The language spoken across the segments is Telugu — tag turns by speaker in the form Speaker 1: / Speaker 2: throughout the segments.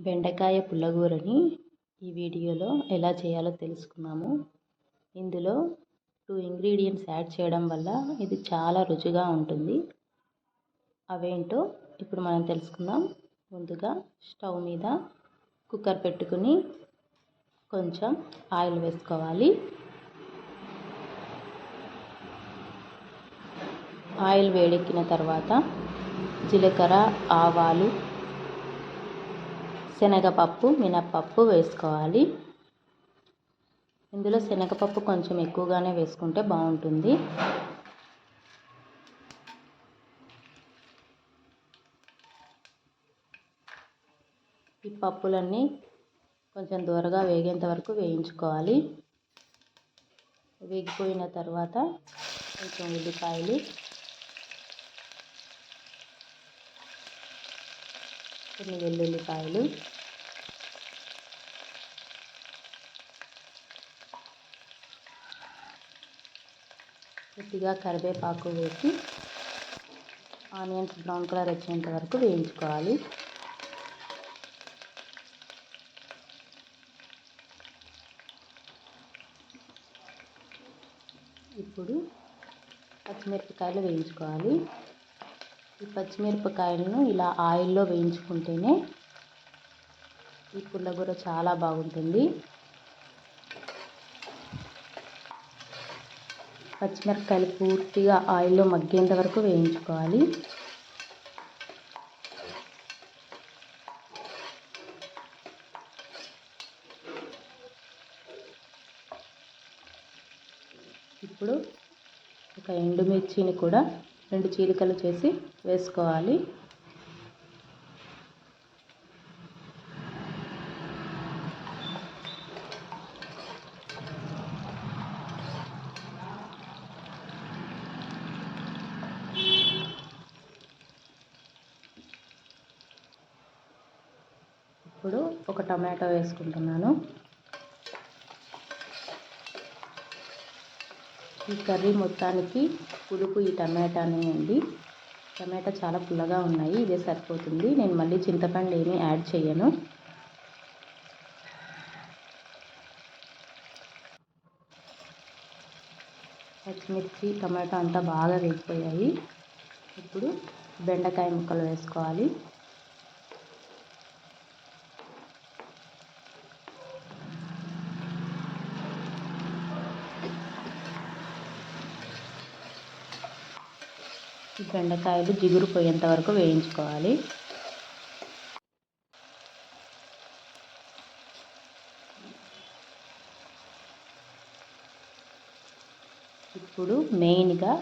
Speaker 1: బెండకాయ పుల్లగూరని ఈ వీడియోలో ఎలా చేయాలో తెలుసుకున్నాము. ఇందులో టూ ఇంగ్రీడియంట్స్ యాడ్ చేయడం వల్ల ఇది చాలా రుచిగా ఉంటుంది. అవేంటో ఇప్పుడు మనం తెలుసుకుందాం. ముందుగా స్టవ్ మీద కుక్కర్ పెట్టుకుని కొంచెం ఆయిల్ వేసుకోవాలి. ఆయిల్ వేడెక్కిన తర్వాత జీలకర్ర ఆవాలు శనగపప్పు మినప్పప్పు వేసుకోవాలి. ఇందులో శనగపప్పు కొంచెం ఎక్కువగానే వేసుకుంటే బాగుంటుంది. ఈ పప్పులన్నీ కొంచెం దూరగా వేగేంత వరకు వేయించుకోవాలి. వేగిపోయిన తర్వాత కొంచెం ఉల్లిపాయలు కొన్ని వెల్లుల్లిపాయలు. కొద్దిగా కరివేపాకు వేసి ఆనియన్స్ బ్రౌన్ కలర్ వచ్చేంత వరకు వేయించుకోవాలి. ఇప్పుడు పచ్చిమిరపకాయలు వేయించుకోవాలి. ఈ పచ్చిమిరపకాయలను ఇలా ఆయిల్లో వేయించుకుంటేనే ఈ పుల్లగూర చాలా బాగుంటుంది. పచ్చిమిరపకాయలు పూర్తిగా ఆయిల్లో మగ్గేంత వరకు వేయించుకోవాలి. ఇప్పుడు ఒక ఎండుమిర్చిని కూడా రెండు చీలికలు చేసి వేసుకోవాలి. ఇప్పుడు ఒక టమాటో వేసుకుంటున్నాను. ఈ కర్రీ మొత్తానికి పులుపు ఈ టమాటానే అండి. టమాటా చాలా పుల్లగా ఉన్నాయి ఇదే సరిపోతుంది. నేను మళ్ళీ చింతపండు ఏమీ యాడ్ చేయను. పచ్చిమిర్చి టమాటా అంతా బాగా వేగిపోయాయి. ఇప్పుడు బెండకాయ ముక్కలు వేసుకోవాలి. ఈ బెండకాయలు జిగురు పోయేంత వరకు వేయించుకోవాలి. ఇప్పుడు మెయిన్గా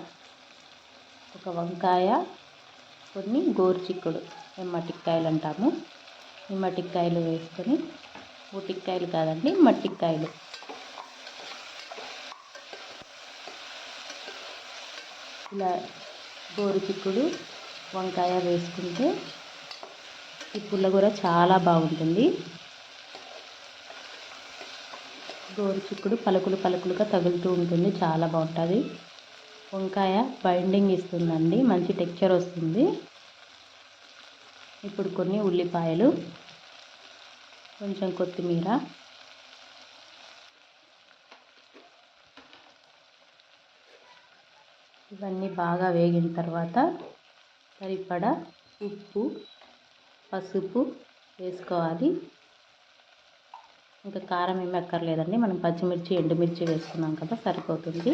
Speaker 1: ఒక వంకాయ కొన్ని గోరుచిక్కుడు మట్టికాయలు అంటాము ఈ మట్టికాయలు వేసుకొని ఊటికాయలు కాదండి మట్టికాయలు. ఇలా గోరుచిక్కుడు వంకాయ వేసుకుంటే ఈ పుల్లగూర చాలా బాగుంటుంది. గోరుచిక్కుడు పలుకులు పలుకులుగా తగులుతూ ఉంటుంది చాలా బాగుంటుంది. వంకాయ బైండింగ్ ఇస్తుందండి మంచి టెక్చర్ వస్తుంది. ఇప్పుడు కొన్ని ఉల్లిపాయలు కొంచెం కొత్తిమీర ఇవన్నీ బాగా వేగిన తర్వాత సరిపడా ఉప్పు పసుపు వేసుకోవాలి. ఇంకా కారం ఏమి అక్కర్లేదండి. మనం పచ్చిమిర్చి ఎండుమిర్చి వేసుకున్నాం కదా సరిపోతుంది.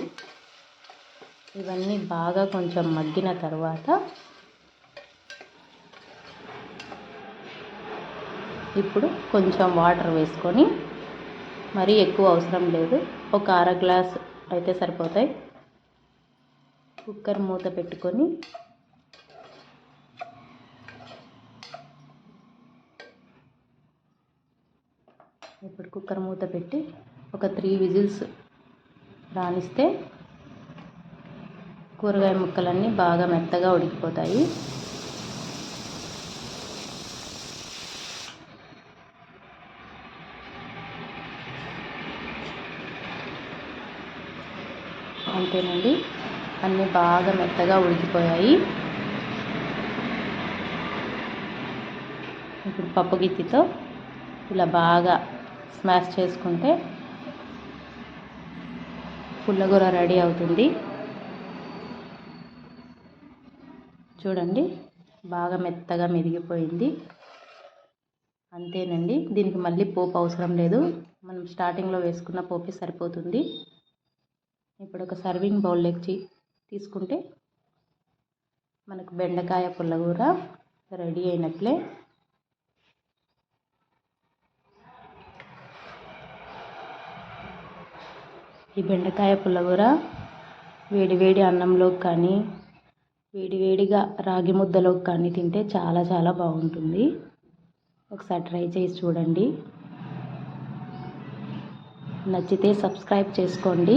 Speaker 1: ఇవన్నీ బాగా కొంచెం మగ్గిన తర్వాత ఇప్పుడు కొంచెం వాటర్ వేసుకొని మరీ ఎక్కువ అవసరం లేదు. ఒక అర గ్లాస్ అయితే సరిపోతాయి. కుక్కర్ మూత పెట్టుకొని ఇప్పుడు కుక్కర్ మూత పెట్టి ఒక త్రీ విజిల్స్ రాణిస్తే కూరగాయ ముక్కలన్నీ బాగా మెత్తగా ఉడికిపోతాయి. అంతేనండి. అన్నీ బాగా మెత్తగా ఉడికిపోయాయి. ఇప్పుడు పప్పు గిత్తితో ఇలా బాగా స్మాష్ చేసుకుంటే పుల్లగూర రెడీ అవుతుంది. చూడండి బాగా మెత్తగా మెదిగిపోయింది. అంతేనండి దీనికి మళ్ళీ పోపు అవసరం లేదు. మనం స్టార్టింగ్లో వేసుకున్న పోపే సరిపోతుంది. ఇప్పుడు ఒక సర్వింగ్ బౌల్ ఎక్కి తీసుకుంటే మనకు బెండకాయ పుల్లగూర రెడీ అయినట్లే. ఈ బెండకాయ పుల్లగూర వేడి వేడి అన్నంలోకి కానీ వేడివేడిగా రాగి ముద్దలోకి కానీ తింటే చాలా చాలా బాగుంటుంది. ఒకసారి ట్రై చేసి చూడండి. నచ్చితే సబ్స్క్రైబ్ చేసుకోండి.